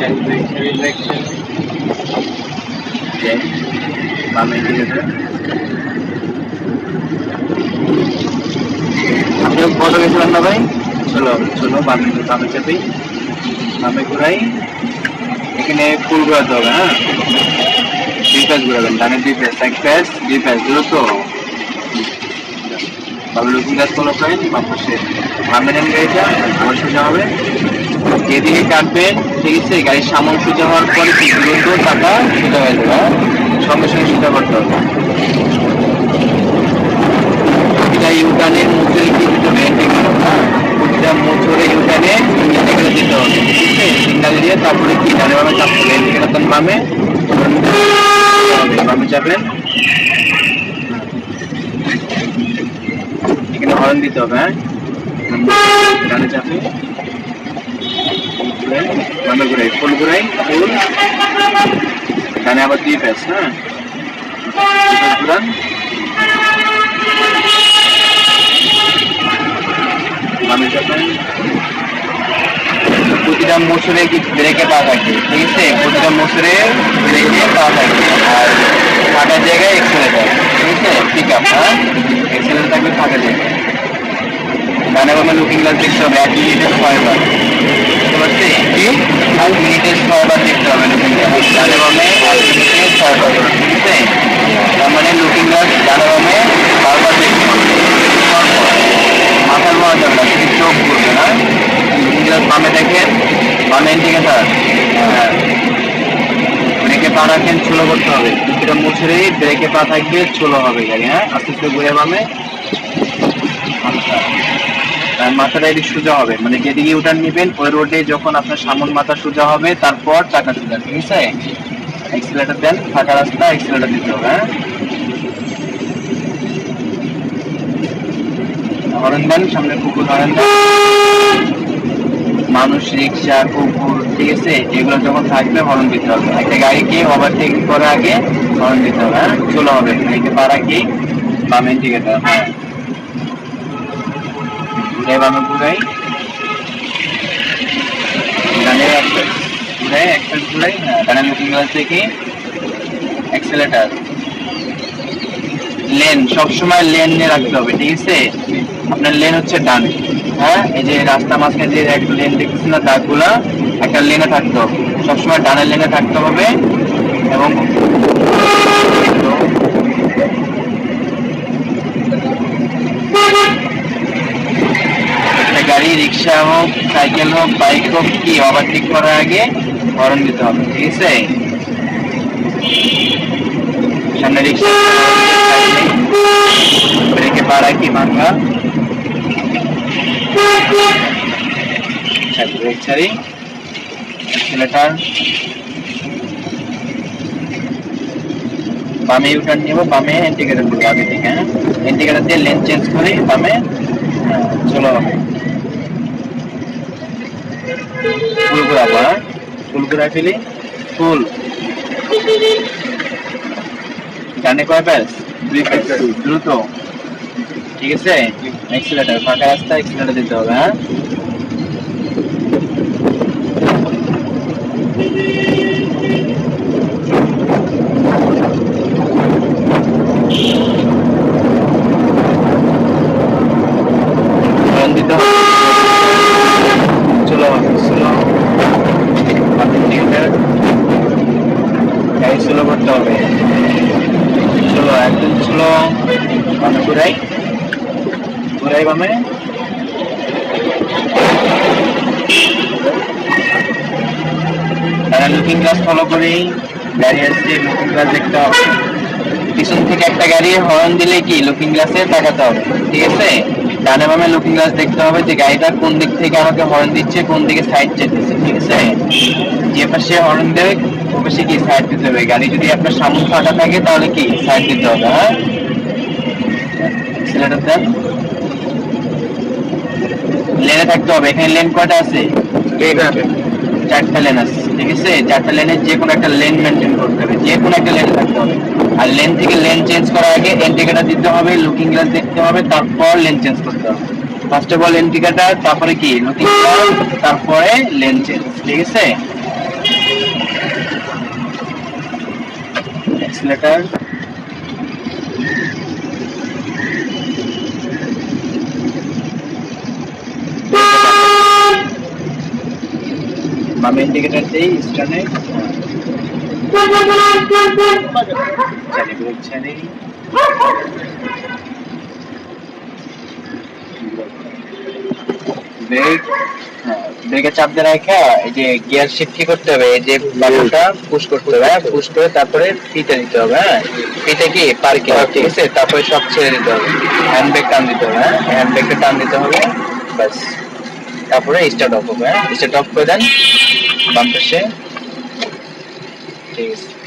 election, next কত গেছিলেন না ভাই চলো চলো বামে বামে চাপি বামে ঘুরাই এখানে ফুল ঘোরাতে হবে হ্যাঁ দুই প্যাস ঘুরাবেন ডানের দুই প্যাস এক প্যাস দুই প্যাস দূরত্ব তো বাবু লুকিং গ্লাস কোনো ফ্রেন্ড বা পাশে বামে গাড়িটা আমার সোজা হবে। যেদিকে কাটবেন ঠিক আছে গাড়ির সামন সোজা হওয়ার পরে দ্রুত টাকা সোজা হয়ে যাবে হ্যাঁ? সঙ্গে সঙ্গে সোজা করতে হবে। এটা ইউটানের মুচুরে কি দিতে হবে হ্যাঁ? প্রতিটা মুচুরে ইউটানে ইন্ডিকেটার দিতে হবে ঠিক আছে সিগন্যাল দিয়ে তারপরে কি ডানে বামে ইন্ডিকেটার দেন বামে। বামে চাপেন এখানে হর্ন দিতে হবে হ্যাঁ? চাপে। বামে ঘুরাই, ফুল ঘুরাই, ফুল। ডানে আবার দুই প্যাচ হ্যাঁ? প্রতিটা মোচরে কি ব্রেকে পা থাকে? ঠিক আছে? প্রতিটা মোচরে ব্রেকে পা থাকে। আর ফাঁকা জায়গায় এক্সেলেটার ঠিক আছে? পিক আপ হ্যাঁ? এক্সেলেটার থাকবে জায়গায় ডানে বামে লুকিং গ্লাস দেখতে হবে, এক মিনিটে ছয়বার বুঝতে পারছি কি? এক মিনিটে দেখতে হবে লুকিং গ্লাস ডানে বামে এক মিনিটে ছয়বার ঠিক আছে তার মানে লুকিং গ্লাস ডানে বামে বারবার দেখতে হবে। মাথার মারা না শুধু চোখ ঘুরবে না। লুকিং গ্লাস বামে দেখেন, বামে হ্যাঁ ব্রেকে পা রাখেন, ছোলো করতে হবে। এটা মুছড়েই ব্রেকে পা থাকবে, ছোলো হবে গাড়ি হ্যাঁ? আস্তে আস্তে ঘুরে বামে। আচ্ছা। মাথাটা এদিক সোজা হবে। মানে যেদিকে ইউটার্ন নেবেন, ওই রোডে যখন আপনার সামন মাথা সোজা হবে, তারপর চাকা সোজা, ঠিক আছে? এক্সিলেটার দেন, ফাঁকা রাস্তা এক্সিলেটার দিতে হবে হ্যাঁ? হরেন দেন, সামনে কুকুর হরেন দেন। মানুষ রিক্সা, কুকুর ঠিক আছে? এগুলো যখন থাকবে, হরন দিতে হবে। একটা গাড়িকে ওভারটেকিং করার আগে হরন দিতে হবে হ্যাঁ? চলো হবে। গাড়িকে পার আগে বামে ইন্ডিকেটার হ্যাঁ। বামে ঘুরাই হ্যাঁ লেন সবসময় লেন নিয়ে রাখতে হবে, ঠিক আছে? আপনার লেন হচ্ছে ডান। হ্যাঁ এই যে রাস্তা মাঝখানে যে একটা লেন দেখতেছেন না দাগগুলা, একটা লেনে থাকতে হবে। সবসময় ডানের লেনে থাকতে হবে এবং গাড়ি, রিক্সা হোক, সাইকেল হোক, বাইক হোক, কি ওভারটেক করার আগে হরন দিতে হবে, ঠিক আছে? সামনে রিক্সা ব্রেকে পা রাখি ভাঙা আচ্ছা ব্রেক ছাড়ি অ্যাক্সিলেটার বামে ইউটার্ন নিব বামে ইন্ডিকেটার করব আগে থেকে হ্যাঁ? ইন্ডিকেটার দিয়ে লেন চেঞ্জ করে বামে হ্যাঁ, চলো হবে ফুল ঘুরাবো হ্যাঁ? ফুল ঘুরাই ফেলি। ফুল ডানে কয় প্যাস দুই প্যাস দ্রুত। ঠিক আছে? এক্সিলেটার ফাঁকা রাস্তা এক্সিলেটার দিতে হবে হ্যাঁ? করতে হবে। চলো একদম বামে ঘুরাই ঘুরাই বামে তারা লুকিং গ্লাস ফলো করেই গাড়ি আসছে লুকিং গ্লাস দেখতে হবে। পিছন থেকে একটা গাড়ি হর্ন দিলে কি লুকিং গ্লাসে তাকাতে হবে, ঠিক আছে? ডানে বামে লুকিং গ্লাস দেখতে হবে যে গাড়িটা কোন দিক থেকে আমাকে হর্ন দিচ্ছে, কোন দিকে সাইড যেতেছে, ঠিক আছে? যে পাশে হর্ন দেবে, ও পাশে কি সাইড দিতে হবে। গাড়ি যদি আপনার সামনে ফাঁকা থাকে, তাহলে কি সাইড দিতে হবে হ্যাঁ? লেনে থাকতে হবে এখানে লেন কয়টা আছে? চারটা লেন আছে ঠিক আছে? চারটা লেনের যে কোনো একটা লেন মেনটেন করতে হবে যে কোনো একটা লেন থাকতে হবে। আর লেন থেকে লেন চেঞ্জ করার আগে ইন্ডিকেটার দিতে হবে লুকিং গ্লাস দেখতে হবে তারপর লেন চেঞ্জ করতে হবে। ফার্স্ট অফ অল ইন্ডিকেটার তারপরে কি? লুকিং গ্লাস তারপরে লেন চেঞ্জ ঠিক আছে? এক্সিলেটার বামে ইন্ডিকেটার দেই স্টানে হ্যাঁ চাপ দিয়ে রাখা, এই যে গিয়ার শিফট কি করতে হবে? এই যে বাটনটা পুশ করতে হবে হ্যাঁ পুশ করে তারপরে ফিতে দিতে হবে হ্যাঁ। ফিতে কি? পার্কিং ঠিক আছে? তারপরে সব ছেড়ে দিতে হবে। হ্যান্ড ব্রেক টান দিতে হবে হ্যাঁ। হ্যান্ড ব্রেকটা টান দিতে হবে, ব্যাস। তারপরে স্টার্ট অফ হবে হ্যাঁ। স্টার্ট অফ করে দেন। বাম পাশে ঠিক আছে